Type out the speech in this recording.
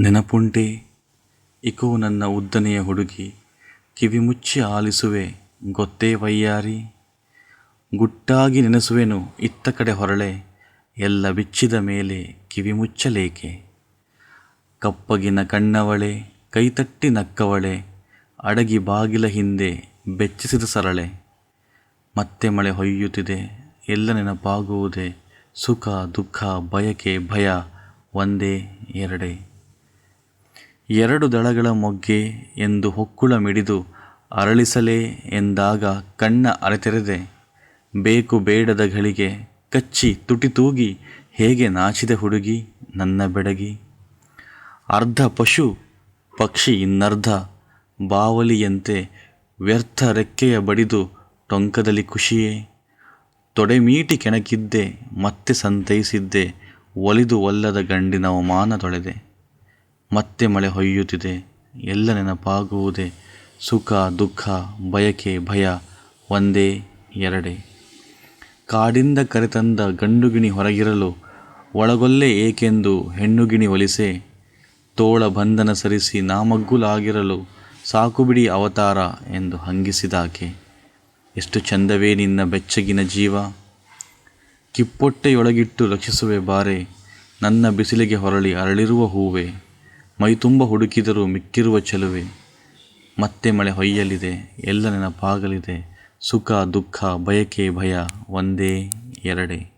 ನೆನಪುಂಟೆ? Eco ನನ್ನ ಉದ್ದನೆಯ ಹುಡುಗಿ ಕಿವಿಮುಚ್ಚಿ ಆಲಿಸುವೆ, ಗೊತ್ತೇ ವಯ್ಯಾರಿ? ಗುಟ್ಟಾಗಿ ನೆನೆಸುವೆನು ಇತ್ತ ಕಡೆ ಹೊರಳೆ, ಎಲ್ಲ ಬಿಚ್ಚಿದ ಮೇಲೆ ಕಿವಿಮುಚ್ಚಲೇಕೆ ಕಪ್ಪಗಿನ ಕಣ್ಣವಳೆ, ಕೈತಟ್ಟಿ ನಕ್ಕವಳೆ, ಅಡಗಿ ಬಾಗಿಲ ಹಿಂದೆ ಬೆಚ್ಚಿಸಿದ ಸರಳೆ. ಮತ್ತೆ ಮಳೆ ಹೊಯ್ಯುತ್ತಿದೆ, ಎಲ್ಲ ನೆನಪಾಗುವುದೇ, ಸುಖ, ದುಃಖ, ಬಯಕೆ, ಭಯ, ಒಂದೇ, ಎರಡೇ. ಎರಡು ದಳಗಳ ಮೊಗ್ಗೆ ಎಂದು ಹೊಕ್ಕುಳ ಮಿಡಿದು ಅರಳಿಸಲೇ ಎಂದಾಗ ಕಣ್ಣ ಅರೆತೆರೆದೆ. ಬೇಕು ಬೇಡದ ಗಳಿಗೆ ಕಚ್ಚಿ ತುಟಿ ತೂಗಿ ಹೇಗೆ ನಾಚಿದೆ ಹುಡುಗಿ ನನ್ನ ಬೆಡಗಿ. ಅರ್ಧ ಪಶು, ಪಕ್ಷಿ ಇನ್ನರ್ಧ ಬಾವಲಿಯಂತೆ ವ್ಯರ್ಥ ರೆಕ್ಕೆಯ ಬಡಿದು ಟೊಂಕದಲ್ಲಿ ಖುಷಿಯೇ. ತೊಡೆಮೀಟಿ ಕೆಣಕಿದ್ದೆ, ಮತ್ತೆ ಸಂತೈಸಿದ್ದೆ, ಒಲಿದು ಒಲ್ಲದ ಗಂಡಿನ ಅವಮಾನ ತೊಳೆದೆ. ಮತ್ತೆ ಮಳೆ ಹೊಯ್ಯುತ್ತಿದೆ. ಎಲ್ಲ ನೆನಪಾಗುವುದೇ ಸುಖ, ದುಃಖ, ಬಯಕೆ, ಭಯ, ಒಂದೇ, ಎರಡೇ. ಕಾಡಿಂದ ಕರೆತಂದ ಗಂಡುಗಿಣಿ ಹೊರಗಿರಲು ಒಳಗೊಲ್ಲೆ ಏಕೆಂದು ಹೆಣ್ಣುಗಿಣಿ ಒಲಿಸೆ. ತೋಳ ಬಂಧನ ಸರಿಸಿ ನಾಮಗ್ಗುಲಾಗಿರಲು ಸಾಕುಬಿಡಿ ಅವತಾರ ಎಂದು ಹಂಗಿಸಿದಾಕೆ. ಎಷ್ಟು ಚಂದವೇ ನಿನ್ನ ಬೆಚ್ಚಗಿನ ಜೀವ. ಕಿಪ್ಪೊಟ್ಟೆಯೊಳಗಿಟ್ಟು ರಕ್ಷಿಸುವೆ ಬಾರೆ. ನನ್ನ ಬಿಸಿಲಿಗೆ ಹೊರಳಿ ಅರಳಿರುವ ಹೂವೆ. ಮೈತುಂಬ ಹುಡುಕಿದರೂ ಮಿಕ್ಕಿರುವ ಚೆಲುವೆ. ಮತ್ತೆ ಮಳೆ ಹೊಯ್ಯಲಿದೆ, ಎಲ್ಲ ನೆನಪಾಗಲಿದೆ. ಸುಖ, ದುಃಖ, ಬಯಕೆ, ಭಯ, ಒಂದೇ, ಎರಡೇ.